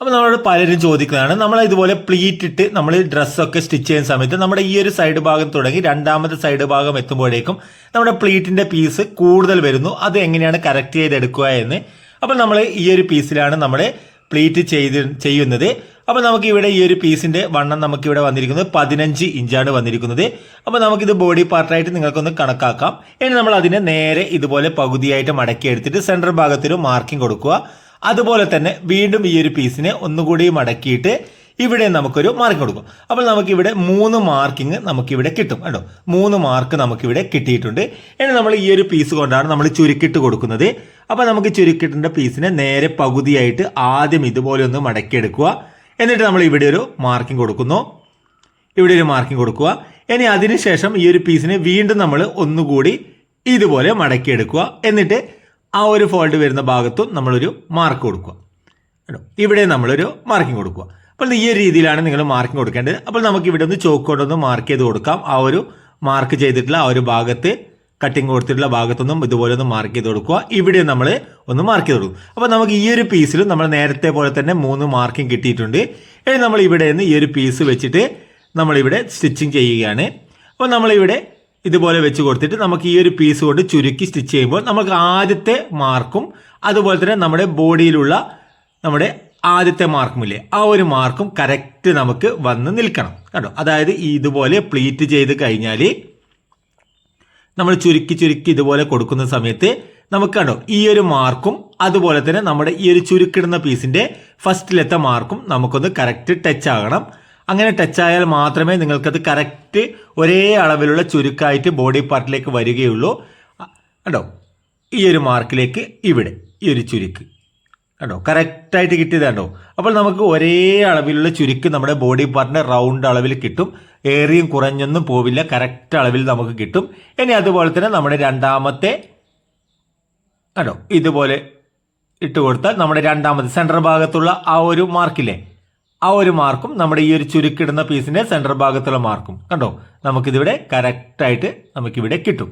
അപ്പോൾ നമ്മളോട് പലരും ചോദിക്കുന്നതാണ് നമ്മൾ ഇതുപോലെ പ്ലീറ്റ് ഇട്ട് നമ്മൾ ഡ്രസ്സൊക്കെ സ്റ്റിച്ച് ചെയ്യുന്ന സമയത്ത് നമ്മുടെ ഈ ഒരു സൈഡ് ഭാഗം തുടങ്ങി രണ്ടാമത്തെ സൈഡ് ഭാഗം എത്തുമ്പോഴേക്കും നമ്മുടെ പ്ലീറ്റിന്റെ പീസ് കൂടുതൽ വരുന്നു. അത് എങ്ങനെയാണ് കറക്റ്റ് ചെയ്തെടുക്കുക എന്ന്. അപ്പോൾ നമ്മൾ ഈ ഒരു പീസിലാണ് നമ്മൾ പ്ലീറ്റ് ചെയ്ത് ചെയ്യുന്നത്. അപ്പോൾ നമുക്ക് ഇവിടെ ഈ ഒരു പീസിന്റെ വണ്ണം നമുക്ക് ഇവിടെ വന്നിരിക്കുന്നത് പതിനഞ്ച് ഇഞ്ചാണ് വന്നിരിക്കുന്നത്. അപ്പോൾ നമുക്കിത് ബോഡി പാർട്ടായിട്ട് നിങ്ങൾക്കൊന്ന് കണക്കാക്കാം. ഇനി നമ്മൾ അതിനെ നേരെ ഇതുപോലെ പകുതിയായിട്ട് മടക്കി എടുത്തിട്ട് സെൻട്രൽ ഭാഗത്തൊരു മാർക്കിംഗ് കൊടുക്കുക. അതുപോലെ തന്നെ വീണ്ടും ഈ ഒരു പീസിനെ ഒന്നുകൂടി മടക്കിയിട്ട് ഇവിടെ നമുക്കൊരു മാർക്ക് കൊടുക്കും. അപ്പോൾ നമുക്കിവിടെ മൂന്ന് മാർക്കിംഗ് നമുക്കിവിടെ കിട്ടും കേട്ടോ. മൂന്ന് മാർക്ക് നമുക്കിവിടെ കിട്ടിയിട്ടുണ്ട്. ഇനി നമ്മൾ ഈ ഒരു പീസ് കൊണ്ടാണ് നമ്മൾ ചുരുക്കിട്ട് കൊടുക്കുന്നത്. അപ്പോൾ നമുക്ക് ചുരുക്കിട്ടിന്റെ പീസിനെ നേരെ പകുതിയായിട്ട് ആദ്യം ഇതുപോലെ ഒന്ന് മടക്കിയെടുക്കുക. എന്നിട്ട് നമ്മൾ ഇവിടെ ഒരു മാർക്കിംഗ് കൊടുക്കുന്നു. ഇവിടെ ഒരു മാർക്കിംഗ് കൊടുക്കുക. ഇനി അതിനുശേഷം ഈ ഒരു പീസിനെ വീണ്ടും നമ്മൾ ഒന്നുകൂടി ഇതുപോലെ മടക്കിയെടുക്കുക. എന്നിട്ട് ആ ഒരു ഫോൾട്ട് വരുന്ന ഭാഗത്തും നമ്മളൊരു മാർക്ക് കൊടുക്കുക. കേട്ടോ? ഇവിടെ നമ്മളൊരു മാർക്കിംഗ് കൊടുക്കുക. അപ്പോൾ ഈ ഒരു രീതിയിലാണ് നിങ്ങൾ മാർക്കിംഗ് കൊടുക്കേണ്ടത്. അപ്പോൾ നമുക്ക് ഇവിടെ ഒന്ന് ചോക്ക് കൊണ്ടൊന്ന് മാർക്ക് ചെയ്ത് കൊടുക്കാം. ആ ഒരു മാർക്ക് ചെയ്തിട്ടുള്ള ആ ഒരു ഭാഗത്ത് കട്ടിങ് കൊടുത്തിട്ടുള്ള ഭാഗത്തൊന്നും ഇതുപോലെ ഒന്ന് മാർക്ക് ചെയ്ത് കൊടുക്കുക. ഇവിടെ നമ്മൾ ഒന്ന് മാർക്ക് ചെയ്ത് കൊടുക്കും. അപ്പോൾ നമുക്ക് ഈ ഒരു പീസിലും നമ്മൾ നേരത്തെ പോലെ തന്നെ മൂന്ന് മാർക്കിംഗ് കിട്ടിയിട്ടുണ്ട്. ഇനി നമ്മൾ ഇവിടെ നിന്ന് ഈ ഒരു പീസ് വെച്ചിട്ട് നമ്മളിവിടെ സ്റ്റിച്ചിങ് ചെയ്യുകയാണ്. അപ്പോൾ നമ്മളിവിടെ ഇതുപോലെ വെച്ച് കൊടുത്തിട്ട് നമുക്ക് ഈ ഒരു പീസ് കൊണ്ട് ചുരുക്കി സ്റ്റിച്ച് ചെയ്യുമ്പോൾ നമുക്ക് ആദ്യത്തെ മാർക്കും അതുപോലെ തന്നെ നമ്മുടെ ബോഡിയിലുള്ള നമ്മുടെ ആദ്യത്തെ മാർക്കുമില്ലേ ആ ഒരു മാർക്കും കറക്റ്റ് നമുക്ക് വന്ന് നിൽക്കണം. കേട്ടോ അതായത് ഇതുപോലെ പ്ലീറ്റ് ചെയ്ത് കഴിഞ്ഞാൽ നമ്മൾ ചുരുക്കി ചുരുക്കി ഇതുപോലെ കൊടുക്കുന്ന സമയത്ത് നമുക്ക് കണ്ടോ? ഈ ഒരു മാർക്കും അതുപോലെ തന്നെ നമ്മുടെ ഈ ഒരു ചുരുക്കിടുന്ന പീസിന്റെ ഫസ്റ്റിലത്തെ മാർക്കും നമുക്കൊന്ന് കറക്റ്റ് ടച്ച് ആകണം. അങ്ങനെ ടച്ച് ആയാൽ മാത്രമേ നിങ്ങൾക്കത് കറക്റ്റ് ഒരേ അളവിലുള്ള ചുരുക്കായിട്ട് ബോഡി പാർട്ടിലേക്ക് വരികയുള്ളൂ. കണ്ടോ? ഈ ഒരു മാർക്കിലേക്ക് ഇവിടെ ഈ ഒരു ചുരുക്ക്. കണ്ടോ? കറക്റ്റായിട്ട് കിട്ടിയത് കണ്ടോ? അപ്പോൾ നമുക്ക് ഒരേ അളവിലുള്ള ചുരുക്ക് നമ്മുടെ ബോഡി പാർട്ടിന്റെ റൗണ്ട് അളവിൽ കിട്ടും. ഏറിയും കുറഞ്ഞൊന്നും പോവില്ല. കറക്റ്റ് അളവിൽ നമുക്ക് കിട്ടും. ഇനി അതുപോലെ തന്നെ നമ്മുടെ രണ്ടാമത്തെ കണ്ടോ? ഇതുപോലെ ഇട്ട് കൊടുത്താൽ നമ്മുടെ രണ്ടാമത്തെ സെൻട്രൽ ഭാഗത്തുള്ള ആ ഒരു മാർക്കില്ലേ ആ ഒരു മാർക്കും നമ്മുടെ ഈ ഒരു ചുരുക്കിടുന്ന പീസിന്റെ സെന്റർ ഭാഗത്തുള്ള മാർക്കും. കണ്ടോ? നമുക്കിതിവിടെ കറക്റ്റായിട്ട് നമുക്കിവിടെ കിട്ടും.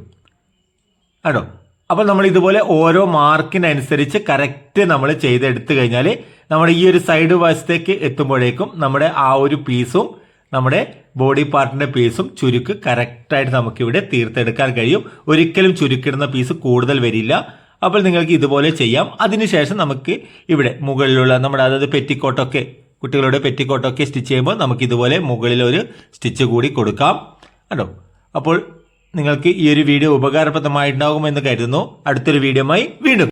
കേട്ടോ അപ്പോൾ നമ്മൾ ഇതുപോലെ ഓരോ മാർക്കിനനുസരിച്ച് കറക്റ്റ് നമ്മൾ ചെയ്തെടുത്തു കഴിഞ്ഞാൽ നമ്മുടെ ഈ ഒരു സൈഡ് വശത്തേക്ക് എത്തുമ്പോഴേക്കും നമ്മുടെ ആ ഒരു പീസും നമ്മുടെ ബോഡി പാർട്ടിന്റെ പീസും ചുരുക്ക് കറക്റ്റായിട്ട് നമുക്കിവിടെ തീർത്തെടുക്കാൻ കഴിയും. ഒരിക്കലും ചുരുക്കിടുന്ന പീസ് കൂടുതൽ വരില്ല. അപ്പോൾ നിങ്ങൾക്ക് ഇതുപോലെ ചെയ്യാം. അതിനുശേഷം നമുക്ക് ഇവിടെ മുകളിലുള്ള നമ്മുടെ അതായത് പെറ്റിക്കോട്ടൊക്കെ കുട്ടികളുടെ പെറ്റിക്കോട്ടൊക്കെ സ്റ്റിച്ച് ചെയ്യുമ്പോൾ നമുക്ക് ഇതുപോലെ മുകളിൽ ഒരു സ്റ്റിച്ച് കൂടി കൊടുക്കാം. കേട്ടോ അപ്പോൾ നിങ്ങൾക്ക് ഈ ഒരു വീഡിയോ ഉപകാരപ്രദമായിട്ടുണ്ടാകുമെന്ന് കരുതുന്നു. അടുത്തൊരു വീഡിയോമായി വീണ്ടും